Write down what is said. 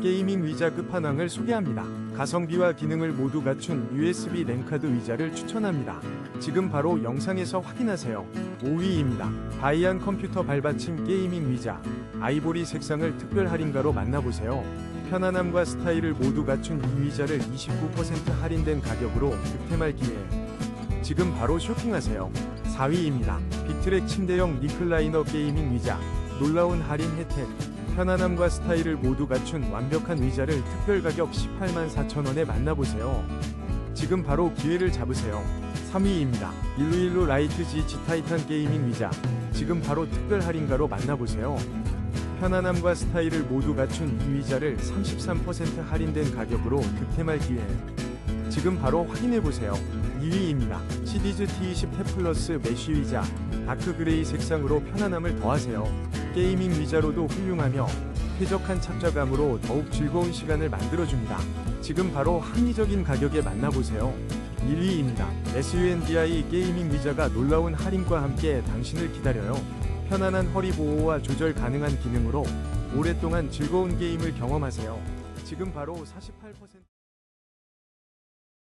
게이밍 의자 끝판왕을 소개합니다. 가성비와 기능을 모두 갖춘 USB 랜카드 의자를 추천합니다. 지금 바로 영상에서 확인하세요. 5위입니다. 바이안 컴퓨터 발받침 게이밍 의자. 아이보리 색상을 특별 할인가로 만나보세요. 편안함과 스타일을 모두 갖춘 이 의자를 29% 할인된 가격으로 득템할 기회. 지금 바로 쇼핑하세요. 4위입니다. 빅트랙 침대형 리클라이너 게이밍 의자. 놀라운 할인 혜택. 편안함과 스타일을 모두 갖춘 완벽한 의자를 특별 가격 18만 4천원에 만나보세요. 지금 바로 기회를 잡으세요. 3위입니다. 일루일루 라이트 GH 타이탄 게이밍 의자. 지금 바로 특별 할인가로 만나보세요. 편안함과 스타일을 모두 갖춘 이 의자를 33% 할인된 가격으로 득템할 기회. 지금 바로 확인해보세요. 2위입니다. 시디즈 T20 탭 플러스 메쉬 의자. 다크 그레이 색상으로 편안함을 더하세요. 게이밍 의자로도 훌륭하며 쾌적한 착자감으로 더욱 즐거운 시간을 만들어줍니다. 지금 바로 합리적인 가격에 만나보세요. 1위입니다. SUNDI 게이밍 의자가 놀라운 할인과 함께 당신을 기다려요. 편안한 허리 보호와 조절 가능한 기능으로 오랫동안 즐거운 게임을 경험하세요. 지금 바로 48%